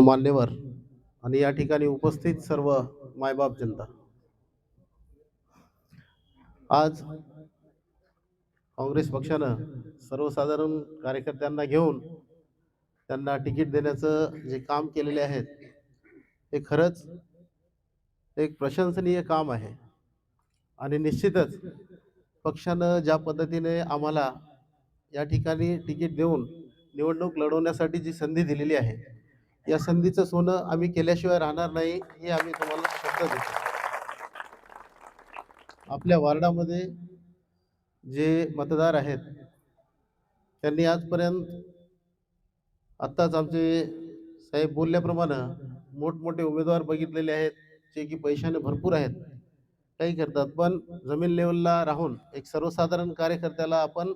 मान्यवर. आणि या ठिकाणी उपस्थित सर्व मायबाप जनता. आज काँग्रेस पक्षानं सर्वसाधारण कार्यकर्त्यांना घेऊन त्यांना तिकीट देण्याचं जे काम केलेले आहेत हे खरंच एक प्रशंसनीय काम आहे. आणि निश्चितच पक्षानं ज्या पद्धतीने आम्हाला या ठिकाणी तिकीट देऊन निवडणूक लढवण्यासाठी जी संधी दिलेली आहे या संधीचं सोनं आम्ही केल्याशिवाय राहणार नाही हे आम्ही तुम्हाला शब्द देतो. आपल्या वार्डामध्ये जे मतदार आहेत त्यांनी आजपर्यंत आत्ताच आमचे साहेब बोलल्याप्रमाणे मोठमोठे उमेदवार बघितलेले आहेत जे की पैशाने भरपूर आहेत काही करतात. पण जमीन लेवलला राहून एक सर्वसाधारण कार्यकर्त्याला आपण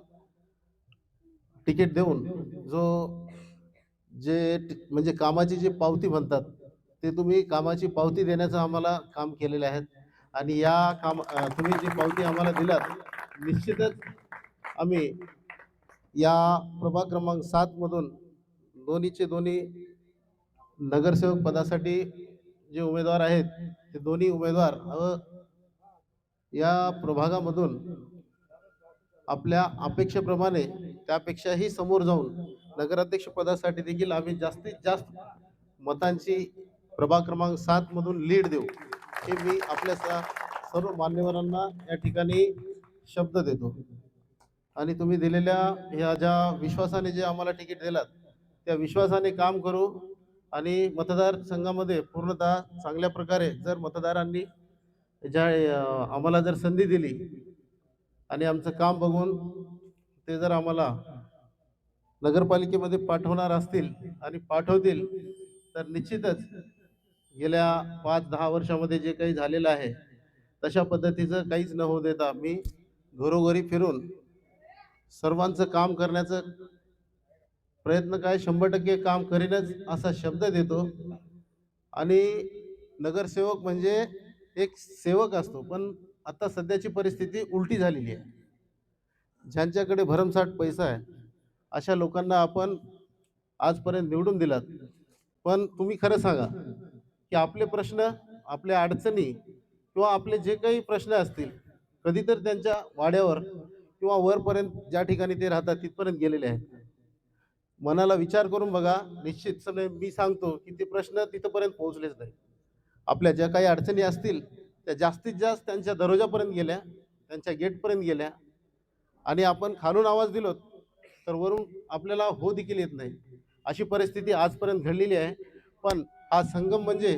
तिकीट देऊन जो जे म्हणजे कामाची जी पावती म्हणतात ते तुम्ही कामाची पावती देण्याचं आम्हाला काम केलेले आहेत. आणि या काम तुम्ही जी पावती आम्हाला दिलात निश्चितच आम्ही या प्रभाग क्रमांक सातमधून दोन्हीचे दोन्ही नगरसेवक पदासाठी जे उमेदवार आहेत ते दोन्ही उमेदवार या प्रभागामधून आपल्या अपेक्षेप्रमाणे त्यापेक्षाही समोर जाऊन नगराध्यक्ष पदासाठी देखील आम्ही जास्तीत जास्त मतांची प्रभाग क्रमांक सात मधून लीड देऊ. हे मी आपल्या स- सर्व मान्यवरांना या ठिकाणी शब्द देतो. आणि तुम्ही दिलेल्या ह्या ज्या विश्वासाने जे आम्हाला तिकीट दिलात त्या विश्वासाने काम करू आणि मतदारसंघामध्ये पूर्णतः चांगल्या प्रकारे जर मतदारांनी ज्या आम्हाला जर संधी दिली आणि आमचं काम बघून ते जर आम्हाला नगरपालिकेमध्ये पाठवणार असतील आणि पाठवतील तर निश्चितच गेल्या पाच दहा वर्षामध्ये जे काही झालेलं आहे तशा पद्धतीचं काहीच न होऊ देता मी घरोघरी फिरून सर्वांचं काम करण्याचं प्रयत्न काय शंभर टक्के काम करीनच असा शब्द देतो. आणि नगरसेवक म्हणजे एक सेवक असतो पण आता सध्याची परिस्थिती उलटी झालेली आहे. ज्यांच्याकडे भरमसाठ पैसा आहे अशा लोकांना आपण आजपर्यंत निवडून दिलात. पण तुम्ही खरं सांगा की आपले प्रश्न आपल्या अडचणी किंवा आपले जे काही प्रश्न असतील कधी तर त्यांच्या वाड्यावर किंवा वरपर्यंत ज्या ठिकाणी ते राहतात तिथपर्यंत गेलेले आहेत. मनाला विचार करून बघा निश्चित सगळे मी सांगतो की ते प्रश्न तिथंपर्यंत पोहोचलेच नाही आपल्या ज्या काही अडचणी असतील त्या जास्तीत जास्त त्यांच्या दरोजापर्यंत गेल्या त्यांच्या गेटपर्यंत गेल्या आणि आपण खालून आवाज दिलोत तर वरून आपल्याला हो देखील येत नाही. अशी परिस्थिती आजपर्यंत घडलेली आहे. पण हा संगम म्हणजे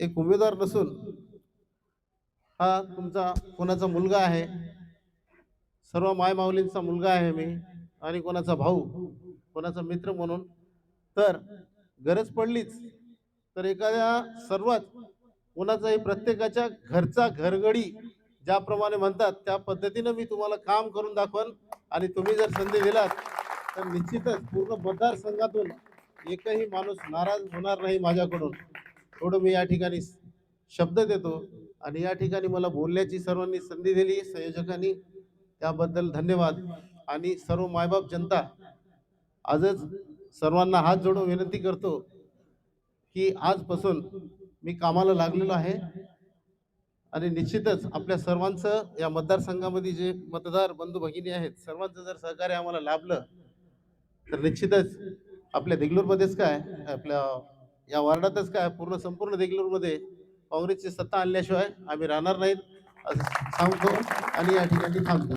एक उमेदवार नसून हा तुमचा कोणाचा मुलगा आहे? सर्व मायमाऊलींचा मुलगा आहे मी आणि कोणाचा भाऊ कोणाचा मित्र म्हणून. तर गरज पडलीच तर एखाद्या सर्वात कोणाचाही प्रत्येकाच्या घरचा घरगडी ज्याप्रमाणे म्हणतात त्या पद्धतीनं मी तुम्हाला काम करून दाखवन आणि तुम्ही जर संधी दिलात तर निश्चितच पूर्ण मतदारसंघातून एकही माणूस नाराज होणार नाही माझ्याकडून. थोडं मी या ठिकाणी शब्द देतो आणि या ठिकाणी मला बोलण्याची सर्वांनी संधी दिली संयोजकांनी. त्याबद्दल धन्यवाद. आणि सर्व मायबाप जनता आजच सर्वांना हात जोडून विनंती करतो की आजपासून मी कामाला लागलेलो आहे. आणि निश्चितच आपल्या सर्वांचं या मतदारसंघामध्ये जे मतदार बंधू भगिनी आहेत सर्वांचं जर सहकार्य आम्हाला लाभलं तर निश्चितच आपल्या देगलूरमध्येच काय आपल्या या वार्डातच काय पूर्ण संपूर्ण देगलूरमध्ये काँग्रेसची सत्ता आणल्याशिवाय आम्ही राहणार नाहीत असं सांगतो आणि या ठिकाणी थांबतो.